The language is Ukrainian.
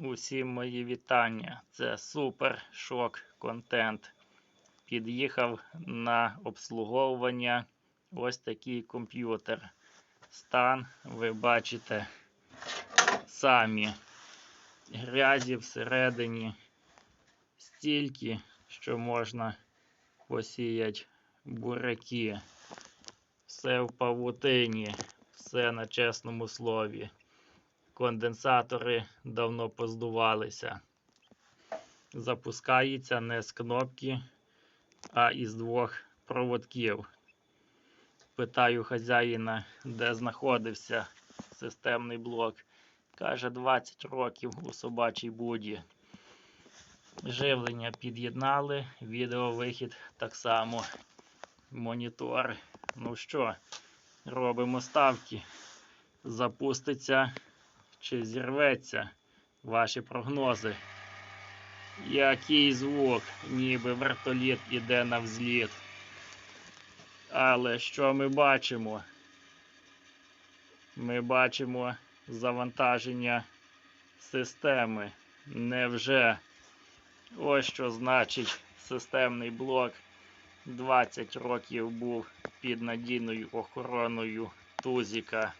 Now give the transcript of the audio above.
Усім мої вітання. Це супер шок контент. Під'їхав на обслуговування ось такий комп'ютер. Стан ви бачите самі. Грязі всередині стільки, що можна посіяти буряки. Все в павутині, все на чесному слові. Конденсатори давно поздувалися. Запускається не з кнопки, а із двох проводків. Питаю хазяїна, де знаходився системний блок. Каже, 20 років у собачій буді. Живлення під'єднали, відеовихід так само. Монітор. Ну що, робимо ставки. Запуститься чи зірветься ваші прогнози. Який звук, ніби вертоліт іде на взліт. Але що ми бачимо? Ми бачимо завантаження системи. Невже? Ось що значить системний блок 20 років був під надійною охороною Тузіка.